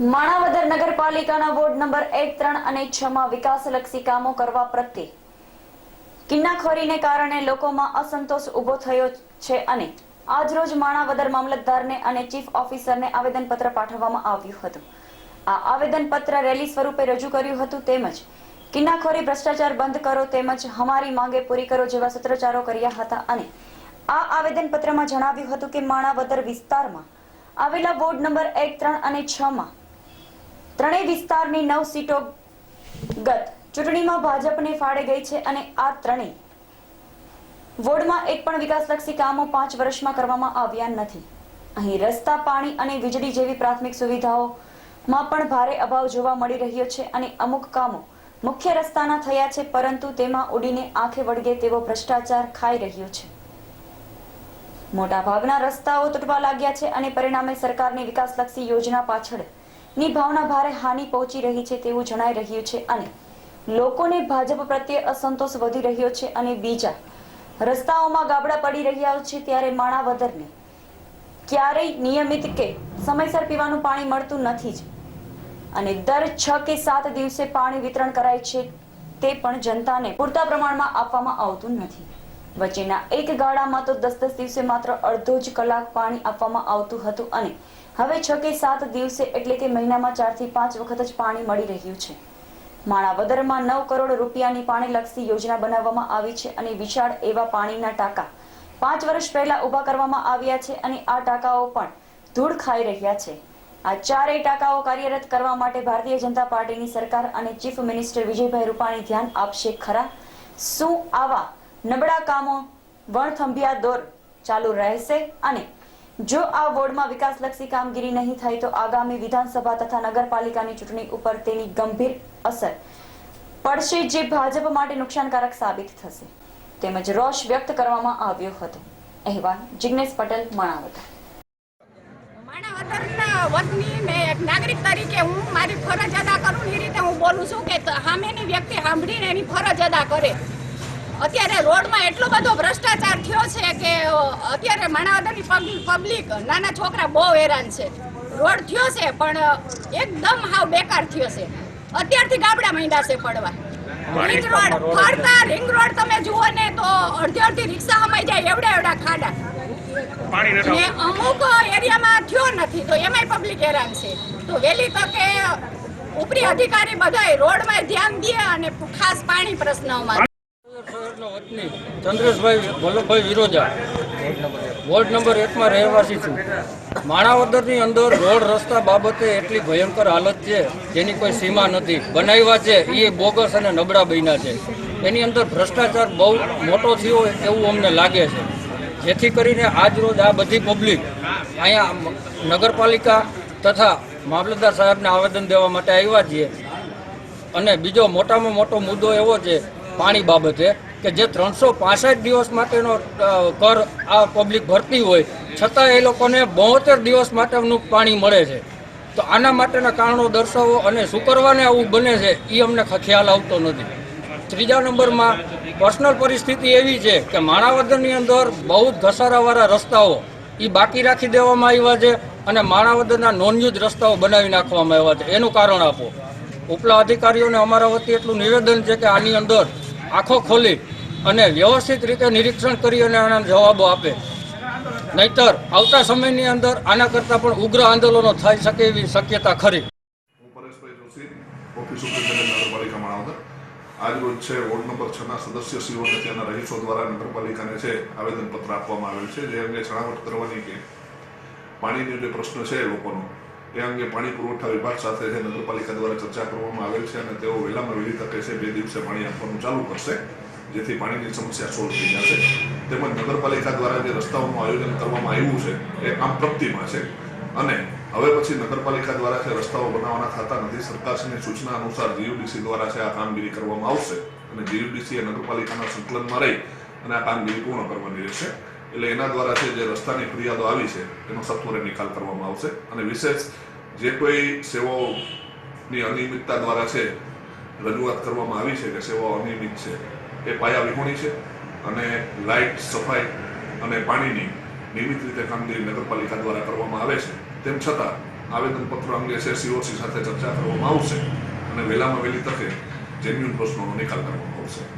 માણાવદર નગરપાલિકાના ward number એક, ત્રણ અને છ માં વિકાસલક્ષી કામો કરવા પ્રત્યે કિન્નાખોરીને કારણે લોકોમાં અસંતોષ ઊભો થયો છે અને આજરોજ માણાવદર મામલતદારને અને ચીફ ઓફિસરને આવેદનપત્ર પાઠવવામાં આવ્યું હતું. આ આવેદનપત્ર રેલી સ્વરૂપે રજૂ કર્યું હતું તેમજ કિન્નાખોરી ભ્રષ્ટાચાર બંધ કરો તેમજ હમારી માંગે પૂરી કરો જેવા સૂત્રોચ્ચારો કર્યા હતા અને આ આવેદનપત્રમાં જણાવ્યું હતું કે માણાવદર વિસ્તારમાં આવેલા વોર્ડ નંબર એક, ત્રણ અને છ માં ત્રણેય વિસ્તારની નવ સીટો ગત ચૂંટણીમાં ભાજપને ફાળે ગઈ છે અને આ ત્રણેય વોર્ડમાં એક પણ વિકાસલક્ષી કામો પાંચ વર્ષમાં કરવામાં આવ્યા નથી. અહીં રસ્તા, પાણી અને વીજળી જેવી પ્રાથમિક સુવિધાઓમાં પણ ભારે અભાવ જોવા મળી રહ્યો છે અને અમુક કામો મુખ્ય રસ્તાના થયા છે, પરંતુ તેમાં ઉડીને આંખે વળગે તેવો ભ્રષ્ટાચાર ખાઈ રહ્યો છે. મોટા ભાગના રસ્તાઓ તૂટવા લાગ્યા છે અને પરિણામે સરકારની વિકાસલક્ષી યોજના પાછળ ની ભાવના ભારે હાનિ પહોંચી રહી છે તેવું જણાઈ રહ્યું છે અને લોકોને ભાજપ પ્રત્યે અસંતોષ વધી રહ્યો છે અને બીજા રસ્તાઓમાં ગાબડા પડી રહ્યા છે ત્યારે માણાવદરને ક્યારેય નિયમિત કે સમયસર પીવાનું પાણી મળતું નથી જ. અને દર છ કે સાત દિવસે પાણી વિતરણ કરાય છે તે પણ જનતાને પૂરતા પ્રમાણમાં આપવામાં આવતું નથી. વચ્ચેના એક ગાળામાં તો દસ દસ દિવસે માત્ર અડધો જ કલાક પાણી આપવામાં આવતું હતું અને હવે છ કે સાત દિવસે એટલે કે મહિનામાં ચારથી પાંચ વખત જ પાણી મળી રહ્યું છે. માણાવદરમાં નવ કરોડ રૂપિયાની પાણીલક્ષી યોજના બનાવવામાં આવી છે અને વિશાળ એવા પાણીના ટાંકા પાંચ વર્ષ પહેલા ઊભા કરવામાં આવ્યા છે અને આ ટાંકાઓ પણ ધૂળ ખાઈ રહ્યા છે. આ ચારેય ટાંકાઓ કાર્યરત કરવા માટે ભારતીય જનતા પાર્ટીની સરકાર અને ચીફ મિનિસ્ટર વિજયભાઈ રૂપાણી ધ્યાન આપશે ખરા? શું આવા નબળા કામો વણથંભિયા દોર ચાલુ રહેશે અને જો આ વોર્ડમાં વિકાસલક્ષી કામગીરી નહીં થાય તો આગામી વિધાનસભા તથા નગરપાલિકાની ચૂંટણી ઉપર તેની ગંભીર અસર પડશે જે ભાજપ માટે નુકસાનકારક સાબિત થશે. તેમજ રોષ વ્યક્ત કરવામાં આવ્યો હતો. અહેવાલ જિગ્નેશ પટેલ, માણાવદર. વતની મેં એક નાગરિક તરીકે હું મારી ફરજ અદા કરું એ રીતે હું બોલું છું કે સામેની વ્યક્તિ સાંભળીને એની ફરજ અદા કરે. અત્યારે રોડમાં એટલો બધો ભ્રષ્ટાચાર થયો છે કે અત્યારે માણાવદરની પબ્લિક નાના છોકરા બહુ હેરાન છે. રોડ થયો છે પણ એકદમ હાવ બેકાર થયો છે. અત્યારથી ગાબડા માંડ્યા છે પડવા. રિંગ રોડ ફરતા રિંગ રોડ તમે જુઓ ને તો અડધી અડધી રિક્ષા હમાઈ જાય એવડા એવડા ખાડા. ને અમુક એરિયામાં થયો નથી તો એમાંય પબ્લિક હેરાન છે. તો વહેલી તકે ઉપરી અધિકારી બધાય રોડમાં ધ્યાન દે અને ખાસ પાણી પ્રશ્નોમાં ચંદ્રેશભાઈ વલ્લભભાઈ વિરોજા. વોર્ડ નંબર એકમાં રહેવાસી છું. માણાવદરની અંદર રોડ રસ્તા બાબતે એટલી ભયંકર હાલત છે, જેની કોઈ સીમા નથી. બનાવ્યા છે એ બોગસ અને નબળા બન્યા છે. એની અંદર ભ્રષ્ટાચાર બહુ મોટો થયો એવું અમને લાગે છે. જેથી કરીને આજ રોજ આ બધી પબ્લિક અહીંયા નગરપાલિકા તથા મામલતદાર સાહેબને આવેદન દેવા માટે આવ્યા છીએ. અને બીજો મોટામાં મોટો મુદ્દો એવો છે, પાણી બાબતે. કે જે ત્રણસો પાસઠ દિવસ માટેનો કર આ પબ્લિક ભરતી હોય, છતાં એ લોકોને બોતેર દિવસ માટેનું પાણી મળે છે. તો આના માટેના કારણો દર્શાવો અને શું કરવાને આવું બને છે એ અમને ખ્યાલ આવતો નથી. ત્રીજા નંબરમાં, પર્સનલ પરિસ્થિતિ એવી છે કે માણાવદરની અંદર બહુ જ ઘસારાવાળા રસ્તાઓ એ બાકી રાખી દેવામાં આવ્યા છે અને માણાવદરના નોનયુજ રસ્તાઓ બનાવી નાખવામાં આવ્યા છે. એનું કારણ આપો. ઉપલા અધિકારીઓને અમારા વતી એટલું નિવેદન છે કે આની અંદર આંખો ખોલી અને વ્યવસ્થિત રીતે નિરીક્ષણ કરી અને આના જવાબો આપે. નહીતર આવતા સમયની અંદર આના કરતાં પણ ઉગ્ર આંદોલનો થઈ શકે એવી શક્યતા ખરી. આજરોજ છે વોર્ડ નંબર છ ના સદસ્યશ્રીઓ અને ત્યાંના રહીશો દ્વારા નગરપાલિકાને છે આવેદનપત્ર આપવામાં આવેલ છે, જે અંગે છણાવટ કરવાની કે પાણીનો જે પ્રશ્ન છે લોકોનો. એ અંગે પાણી પુરવઠા વિભાગ સાથે જે નગરપાલિકા દ્વારા ચર્ચા કરવામાં આવેલ છે અને તેઓ વહેલામાં વહેલી તકે છે બે દિવસે પાણી આપવાનું ચાલુ કરશે, જેથી પાણીની સમસ્યા સોલ્વ થઈ જશે. તેમજ નગરપાલિકા દ્વારા જે રસ્તાઓનું આયોજન કરવામાં આવ્યું છે, એ કામ પ્રગતિમાં છે. અને હવે પછી નગરપાલિકા દ્વારા છે રસ્તાઓ બનાવવાના થતા નથી, સરકારશ્રીની સૂચના અનુસાર જીયુડીસી દ્વારા છે આ કામગીરી કરવામાં આવશે. અને જીયુડીસી એ નગરપાલિકાના સંકલનમાં રહી અને આ કામગીરી પૂર્ણ કરવાની રહેશે. એટલે એના દ્વારા છે જે રસ્તાની ફરિયાદો આવી છે, એનો સત્વરે નિકાલ કરવામાં આવશે. અને વિશેષ જે કોઈ સેવાઓની અનિયમિતતા દ્વારા છે રજૂઆત કરવામાં આવી છે કે સેવાઓ અનિયમિત છે, એ પાયા વિહોણી છે અને લાઇટ, સફાઈ અને પાણીની નિયમિત રીતે કામગીરી નગરપાલિકા દ્વારા કરવામાં આવે છે. તેમ છતાં આવેદનપત્ર અંગે છે સીઓસી સાથે ચર્ચા કરવામાં આવશે અને વહેલામાં વહેલી તકે જેન્યુન પ્રશ્નોનો નિકાલ કરવામાં આવશે.